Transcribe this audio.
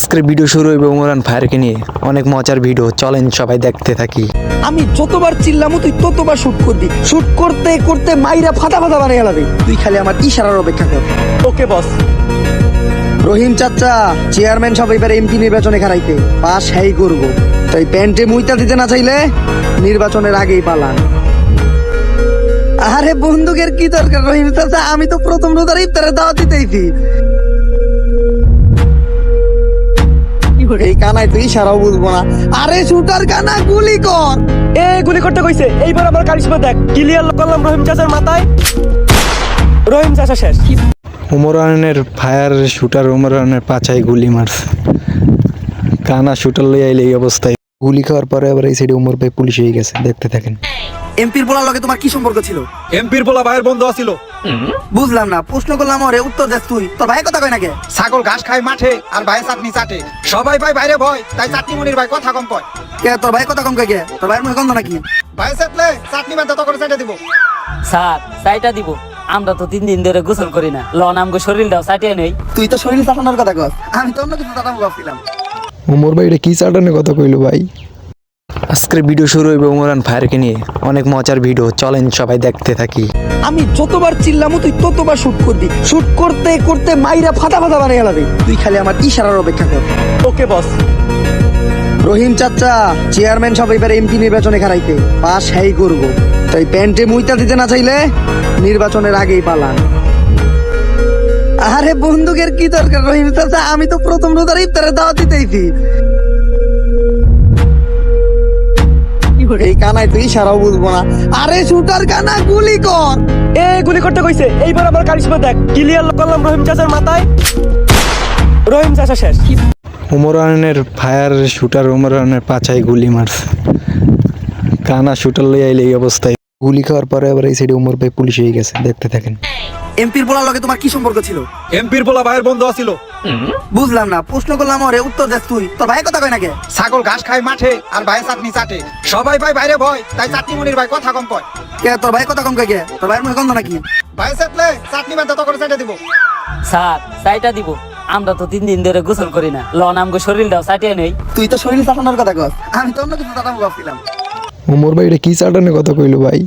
আজকের ভিডিও শুরু হইবে উমরান ফায়ারকে নিয়ে। অনেক মজার ভিডিও চলেন সবাই দেখতে থাকি। আমি যতবার চিল্লামো তুই ততবার শুট করবি। শুট করতে করতে মাইরা ফাটা ফাটা বানিয়ে গেলাবি তুই খালি আমার ইশারার অপেক্ষা কর। ওকে বস রহিম চাচা চেয়ারম্যান সব এবার এমপি নির্বাচনে খারাইতে পাস হ্যাই করব। তাই প্যান্টে মুইতা দিতে না চাইলে নির্বাচনের আগেই পালান। আরে বন্দুকের কি দরকার রহিম চাচা? আমি তো প্রথম রোজার ইফতারে দাওয়াত দিতেইছি। এই কানাই তুই ইশারাও বুঝব না। আরে শুটার কানা গুলি কর। এ গুলি করতে কইছে। এইবার আমার কারিশমা দেখ। ক্লিয়ার করলাম রহিম চাচার মাথায়। রহিম চাচা শেষ। উমরানের ফায়ার শুটার উমরানের পাছায় গুলি মারছে। কানা শুটার লই আইলে এই অবস্থায়। গুলি খাওয়ার পরে আবার এই সাইডে উমর ভাই পুলিশ হয়ে গেছে। দেখতে থাকেন। এমপির বলার লগে তোমার কি সম্পর্ক ছিল? এমপির পোলা ভাইয়ের বন্ধু আছিল। বুঝলাম না প্রশ্ন করলাম ওরে উত্তর দেস তুই। তোর ভাই কথা কয় নাকি? ছাগল ঘাস খায় মাঠে আর ভাই চাটনি চাটে। সবাই ভাই বাইরে ভয় তাই চাটনি মনির ভাই কথা কম কয়। কে তোর ভাই কথা কম কয় কে? তোর ভাইয়ের মুখে গন্ধ নাকি? ভাই চাটলে চাটনি বাদ তত করে চাটে দিব। স্যার চাইটা দিব। আমরা তো তিন দিন ধরে গোসল করি না। লন আমগো শরীর দাও চাটিয়ে নেই। তুই তো শরীর চাটানোর কথা কস। আমি তো অন্য কিছু চাটাবো ভাবছিলাম। উমর ভাই এটা কি চাটানোর কথা কইলো ভাই? আজকের ভিডিও শুরু হইবে উমরান ফায়ারকে নিয়ে। অনেক মজার ভিডিও চলেন সবাই দেখতে থাকি। আমি যতবার চিল্লামো তুই ততবার শুট করবি। শুট করতে করতে মাইরা ফাটা ফাটা বানিয়ে গেলাবি তুই খালি আমার ইশারার অপেক্ষা কর। ওকে বস রহিম চাচা চেয়ারম্যান সব এবার এমপি নির্বাচনে খারাইতে পাস হ্যাই করব। তাই প্যান্টে মুইতা দিতে না চাইলে নির্বাচনের আগেই পালান। আরে বন্দুকের কি দরকার রহিম চাচা? আমি তো প্রথম রোজার ইফতারে দাওয়াত দিতেইছি। এই কানাই তুই ইশারাও বুঝব না। আরে শুটার কানা গুলি কর। এ গুলি করতে কইছে এইবার আমার কারিশমা দেখ। ক্লিয়ার করলাম রহিম চাচার মাথায়। রহিম চাচা শেষ। উমরানের ফায়ার শুটার উমরানের পাছায় গুলি মারছে। কানা শুটার লই আইলে এই অবস্থায় গুলি খাওয়ার পরে আবার এই সাইডে উমর ভাই পুলিশ হয়ে গেছে দেখতে থাকেন। এমপির বলার লগে তোমার কি সম্পর্ক ছিল? এমপির পোলা ভাইয়ের বন্ধু আছিল। বুঝলাম না প্রশ্ন করলাম ওরে উত্তর দেস তুই। তোর ভাই কথা কয় নাকি? ছাগল ঘাস খায় মাঠে আর ভাই চাটনি চাটে। সবাই ভাই বাইরে ভয় তাই চাটনি মনির ভাই কথা কম কয়। কে তোর ভাই কথা কম কয় কে? তোর ভাইয়ের মুখে গন্ধ নাকি? ভাই চাটলে চাটনি বাদ তত করে চাটে দিব। স্যার চাইটা দিব। আমরা তো তিন দিন ধরে গোসল করি না। লন আমগো শরীরটাও চাটিয়ে নেই। তুই তো শরীর চাটানোর কথা কস। আমি তো অন্য কিছু চাটাবো ভাবছিলাম। উমর ভাই এটা কী চাটানের কথা কইলো ভাই?